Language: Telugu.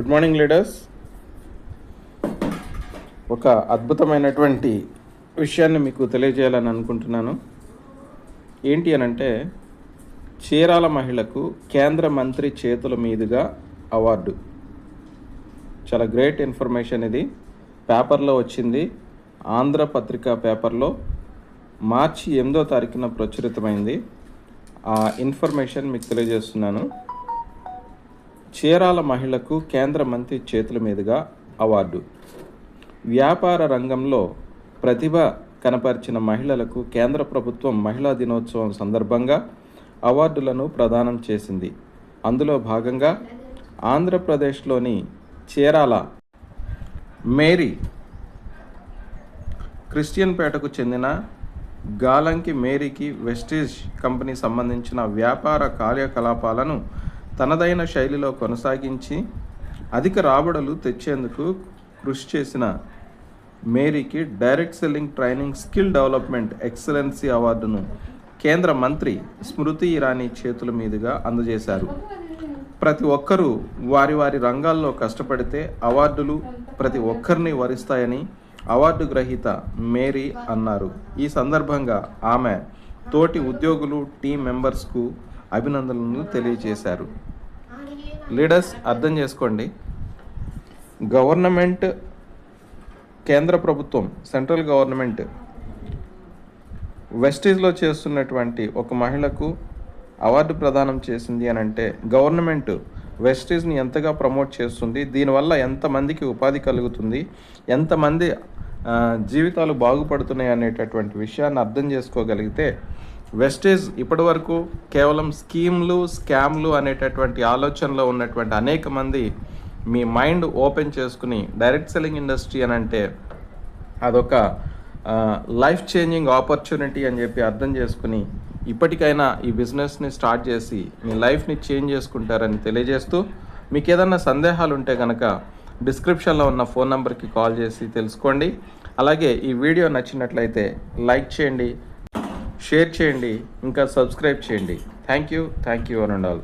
గుడ్ మార్నింగ్ లీడర్స్ ఒక అద్భుతమైనటువంటి విషయాన్ని మీకు తెలియజేయాలని అనుకుంటున్నాను. ఏంటి అని అంటే చీరాల మహిళకు కేంద్ర మంత్రి చేతుల మీదుగా అవార్డు. చాలా గ్రేట్ ఇన్ఫర్మేషన్ ఇది. పేపర్లో వచ్చింది. ఆంధ్ర పత్రికా పేపర్లో మార్చి ఎనిమిదో తారీఖున ప్రచురితమైంది. ఆ ఇన్ఫర్మేషన్ మీకు తెలియజేస్తున్నాను. చీరాల మహిళకు కేంద్ర మంత్రి చేతుల మీదుగా అవార్డు. వ్యాపార రంగంలో ప్రతిభ కనపరిచిన మహిళలకు కేంద్ర ప్రభుత్వం మహిళా దినోత్సవం సందర్భంగా అవార్డులను ప్రదానం చేసింది. అందులో భాగంగా ఆంధ్రప్రదేశ్లోని చీరాల మేరీ క్రిస్టియన్ పేటకు చెందిన గాలంకి మేరీకి వెస్టీజ్ కంపెనీ సంబంధించిన వ్యాపార కార్యకలాపాలను తనదైన శైలిలో కొనసాగించి అధిక రాబడులు తెచ్చేందుకు కృషి చేసిన మేరీకి direct selling training skill development excellency అవార్డును కేంద్ర మంత్రి స్మృతి ఇరానీ చేతుల మీదుగా అందజేశారు. ప్రతి ఒక్కరూ వారి వారి రంగాల్లో కష్టపడితే అవార్డులు ప్రతి ఒక్కరిని వరిస్తాయని అవార్డు గ్రహీత మేరీ అన్నారు. ఈ సందర్భంగా ఆమె తోటి ఉద్యోగులు టీం మెంబర్స్కు అభినందనలు తెలియజేశారు. లీడర్స్ అర్థం చేసుకోండి. గవర్నమెంట్ కేంద్ర ప్రభుత్వం సెంట్రల్ గవర్నమెంట్ వెస్టీజ్లో చేస్తున్నటువంటి ఒక మహిళకు అవార్డు ప్రదానం చేసింది అని అంటే గవర్నమెంట్ వెస్టీజ్ని ఎంతగా ప్రమోట్ చేస్తుంది దీనివల్ల ఎంతమందికి ఉపాధి కలుగుతుంది ఎంతమంది జీవితాలు బాగుపడుతున్నాయి అనేటటువంటి విషయాన్ని అర్థం చేసుకోగలిగితే వెస్టేజ్ ఇప్పటి వరకు కేవలం స్కీమ్లు స్కామ్లు అనేటటువంటి ఆలోచనలో ఉన్నటువంటి అనేక మంది మీ మైండ్ ఓపెన్ చేసుకుని డైరెక్ట్ సెల్లింగ్ ఇండస్ట్రీ అని అంటే అదొక లైఫ్ చేంజింగ్ ఆపర్చునిటీ అని చెప్పి అర్థం చేసుకుని ఇప్పటికైనా ఈ బిజినెస్ని స్టార్ట్ చేసి మీ లైఫ్ని చేంజ్ చేసుకుంటారని తెలియజేస్తూ మీకు ఏదన్నా సందేహాలు ఉంటే కనుక డిస్క్రిప్షన్లో ఉన్న ఫోన్ నెంబర్కి కాల్ చేసి తెలుసుకోండి. అలాగే ఈ వీడియో నచ్చినట్లయితే లైక్ చేయండి షేర్ చేయండి ఇంకా సబ్స్క్రైబ్ చేయండి. Thank you thank you one and all